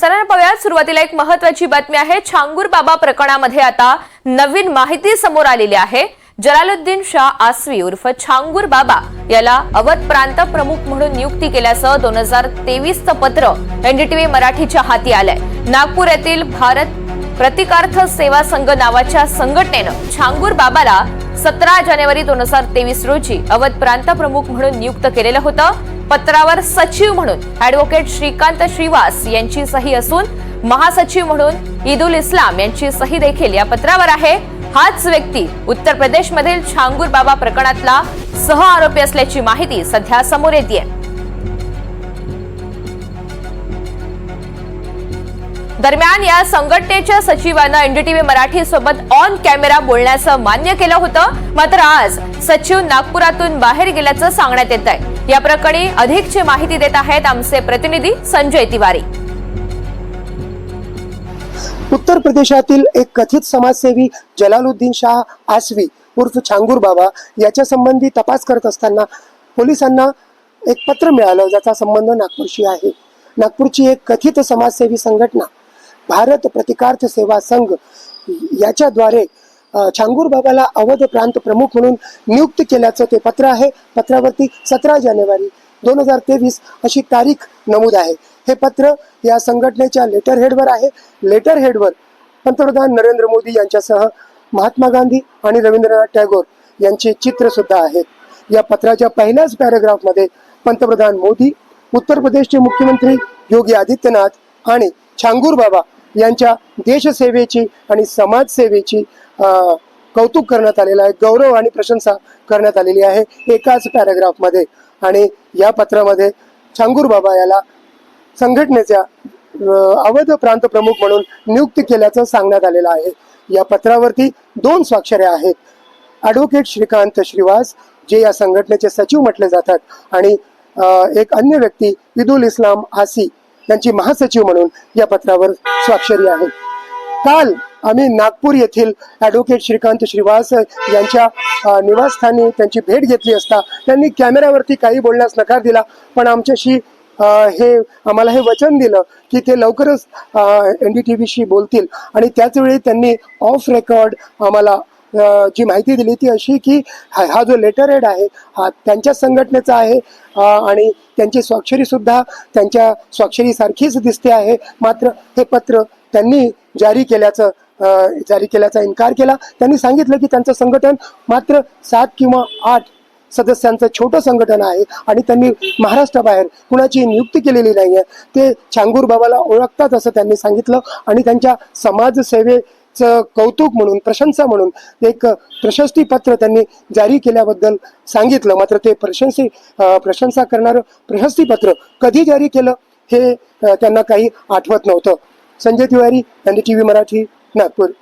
चला पाहूयात. सुरुवातीला एक महत्वाची बातमी आहे. छांगूर बाबा प्रकरणामध्ये आता नवीन माहिती समोर आलेली आहे. जलालुद्दीन शाह आसवी उर्फ छांगूर बाबा याला अवध प्रांत प्रमुख म्हणून नियुक्ती केल्याचं दोन हजार तेवीसचं पत्र एनडीटीव्ही मराठीच्या हाती आलंय. नागपूर येथील भारत प्रतिकार्थ सेवा संघ नावाच्या संघटनेनं छांगूर बाबाला सतरा जानेवारी दोन हजार तेवीस रोजी अवध प्रांत प्रमुख म्हणून नियुक्त केलेलं होतं. पत्रावर सचिव म्हणून ऍडव्होकेट श्रीकांत श्रीवास यांची सही असून महासचिव म्हणून ईदुल इस्लाम यांची सही देखील या पत्रावर आहे. हाच व्यक्ती उत्तर प्रदेशमधील छांगूर बाबा प्रकरणातला सह आरोपी असल्याची माहिती सध्या समोर येते दरम्यान या संघटनेच्या सचिवानं एनडीटीव्ही मराठी सोबत ऑन कॅमेरा बोलण्याचं मान्य केलं होतं. मात्र आज सचिव नागपुरातून बाहेर गेल्याचं सांगण्यात येत आहे या प्रकरणी अधिकची माहिती देत आहेत आमचे प्रतिनिधी संजय तिवारी. उत्तर प्रदेशातील एक कथित समाजसेवी जलालुद्दीन शाह आसवी उर्फ छांगूर बाबा याच्या संबंधी तपास करत असताना पोलिसांना एक पत्र मिळालं ज्याचा संबंध नागपूरशी आहे. नागपूरची एक कथित समाजसेवी संघटना भारत प्रतिकार्थ सेवा संघ याच्याद्वारे छांगूर बाबाला अवध प्रांत प्रमुख म्हणून नियुक्त केल्याचं ते पत्र आहे. पत्रावरती सतरा जानेवारी दोन हजार तेवीस अशी तारीख नमूद आहे. हे पत्र या संघटनेच्या लेटर हेडवर आहे. लेटर हेडवर पंतप्रधान नरेंद्र मोदी यांच्यासह महात्मा गांधी आणि रवींद्रनाथ टागोर यांचे चित्र सुद्धा आहेत. या पत्राच्या पहिल्याच पॅराग्राफमध्ये पंतप्रधान मोदी उत्तर प्रदेशचे मुख्यमंत्री योगी आदित्यनाथ आणि छांगूर बाबा यांच्या देशसेवेची आणि समाजसेवेची कौतुक करण्यात आलेलं आहे गौरव आणि प्रशंसा करण्यात आलेली आहे एकाच पॅराग्राफमध्ये आणि या पत्रामध्ये छांगूर बाबा याला संघटनेच्या अवैध प्रांत प्रमुख म्हणून नियुक्त केल्याचं सांगण्यात आलेलं आहे. या पत्रावरती दोन स्वाक्षऱ्या आहेत. ॲडव्होकेट श्रीकांत श्रीवास जे या संघटनेचे सचिव म्हटले जातात आणि एक अन्य व्यक्ती ईदुल इस्लाम आसी यांची महासचिव म्हणून या पत्रावर स्वाक्षरी आहे. काल आम्ही नागपूर येथील ॲडव्होकेट श्रीकांत श्रीवास यांच्या निवासस्थानी त्यांची भेट घेतली असता त्यांनी कॅमेऱ्यावरती काही बोलण्यास नकार दिला. पण आमच्याशी हे आम्हाला हे वचन दिलं की ते लवकरच एन डी टी व्हीशी बोलतील. आणि त्याचवेळी त्यांनी ऑफ रेकॉर्ड आम्हाला जी माहिती दिली ती अशी की हा जो लेटर एड आहे हा त्यांच्या संघटनेचा आहे आणि त्यांची स्वाक्षरीसुद्धा त्यांच्या स्वाक्षरीसारखीच दिसते आहे. मात्र हे पत्र त्यांनी जारी केल्याचं जारी केल्याचा इन्कार केला. त्यांनी सांगितलं की त्यांचं संघटन मात्र सात किंवा आठ सदस्यांचं छोटं संघटन आहे आणि त्यांनी महाराष्ट्राबाहेर कुणाची नियुक्ती केलेली नाही आहे ते छांगूर बाबाला ओळखतात असं त्यांनी सांगितलं आणि त्यांच्या समाजसेवेचं कौतुक म्हणून प्रशंसा म्हणून एक प्रशस्ती पत्र त्यांनी जारी केल्याबद्दल सांगितलं. मात्र ते प्रशंसी प्रशंसा करणारं प्रशस्ती पत्र कधी जारी केलं हे त्यांना काही आठवत नव्हतं. Sanjay Tiwari N T V Marathi. Nagpur